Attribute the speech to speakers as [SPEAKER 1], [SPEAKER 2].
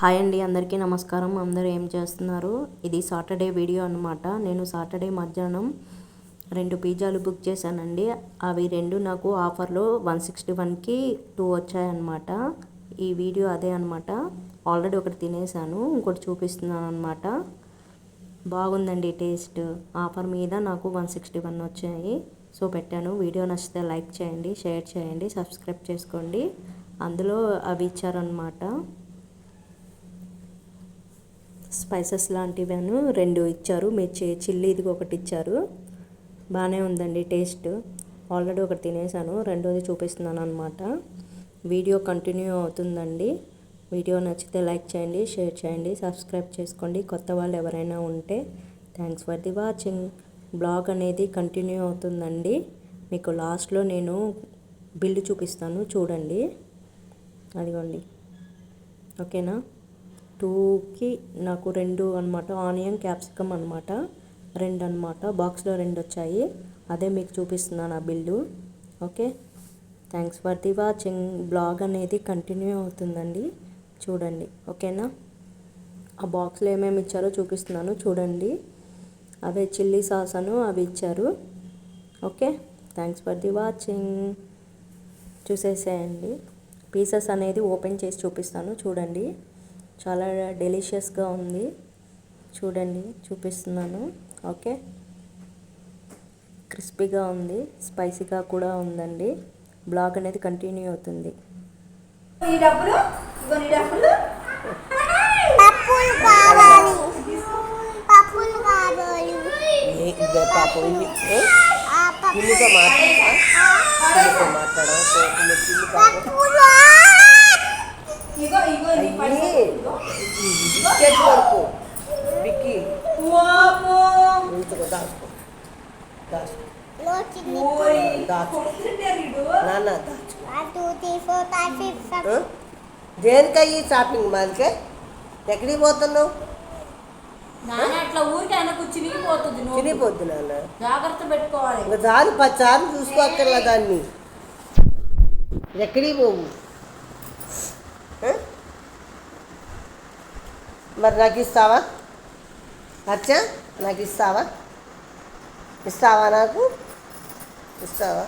[SPEAKER 1] Hi అండి అందరికీ నమస్కారం. అందరూ ఏం చేస్తున్నారు? ఇది సాటర్డే వీడియో అనమాట నేను సాటర్డే మధ్యాహ్నం రెండు పిజ్జాలు బుక్ చేశానండి. అవి రెండు నాకు ఆఫర్లో వన్ సిక్స్టీ వన్కి టూ వచ్చాయన్నమాట. ఈ వీడియో అదే అనమాట ఆల్రెడీ ఒకటి తినేసాను ఇంకోటి చూపిస్తున్నాను అనమాట బాగుందండి టేస్ట్. ఆఫర్ మీద నాకు వన్ సిక్స్టీ వన్ వచ్చాయి. సో పెట్టాను. వీడియో నచ్చితే లైక్ చేయండి షేర్ చేయండి సబ్స్క్రైబ్ చేసుకోండి. అందులో అవి ఇచ్చారనమాట స్పైసెస్ లాంటివను రెండు ఇచ్చారు. మిర్చి చిల్లీది ఒకటి ఇచ్చారు. బాగానే ఉందండి టేస్ట్. ఆల్రెడీ ఒకటి తినేసాను. రెండోది చూపిస్తున్నాను అనమాట వీడియో కంటిన్యూ అవుతుందండి. వీడియో నచ్చితే లైక్ చేయండి షేర్ చేయండి సబ్స్క్రైబ్ చేసుకోండి. కొత్త వాళ్ళు ఎవరైనా ఉంటే thanks for the watching. Blog అనేది కంటిన్యూ అవుతుందండి. మీకు లాస్ట్లో నేను బిల్లు చూపిస్తాను. చూడండి. అదిగోండి. ఓకేనా? టూకి నాకు రెండు అనమాట ఆనియన్ క్యాప్సికమ్ అనమాట రెండు అనమాట బాక్స్లో రెండు వచ్చాయి. అదే మీకు చూపిస్తున్నాను ఆ bill. Okay? Thanks for the watching. Blog అనేది కంటిన్యూ అవుతుందండి. చూడండి. ఓకేనా? ఆ బాక్స్లో ఏమేమి ఇచ్చారో చూపిస్తున్నాను. చూడండి. అవే చిల్లీ సాస్ అను అవి ఇచ్చారు. Okay? Thanks for the watching. చూసేసేయండి. పీసెస్ అనేది ఓపెన్ చేసి చూపిస్తాను. చూడండి. చాలా డెలిషియస్గా ఉంది. చూడండి చూపిస్తున్నాను. ఓకే. క్రిస్పీగా ఉంది స్పైసీగా కూడా ఉందండి. బ్లాగ్ అనేది కంటిన్యూ అవుతుంది.
[SPEAKER 2] ఈ డబ్బులు? డబ్బులు?
[SPEAKER 3] పప్పులు ఫోర్ ఫైవ్ సిక్స్
[SPEAKER 4] ఆ? దేనికయ్యి షాపింగ్ మాల్కే ఎక్కడికి పోతున్నావు
[SPEAKER 2] నాన్న అట్లా ఊరికే వెనక్కు చినిగిపోతుంది నోరు.
[SPEAKER 4] తిరిగిపోద్దు నాన్న
[SPEAKER 2] జాగ్రత్త పెట్టుకోవాలి
[SPEAKER 4] ఇంకా చాలు పది సార్లు చూసుకోక్కర్లా దాన్ని ఎక్కడికి పోవు ఆ? మరి నాకు ఇస్తావా అచ్చా నాకు ఇస్తావా ఇస్తావా నాకు? ఇస్తావా?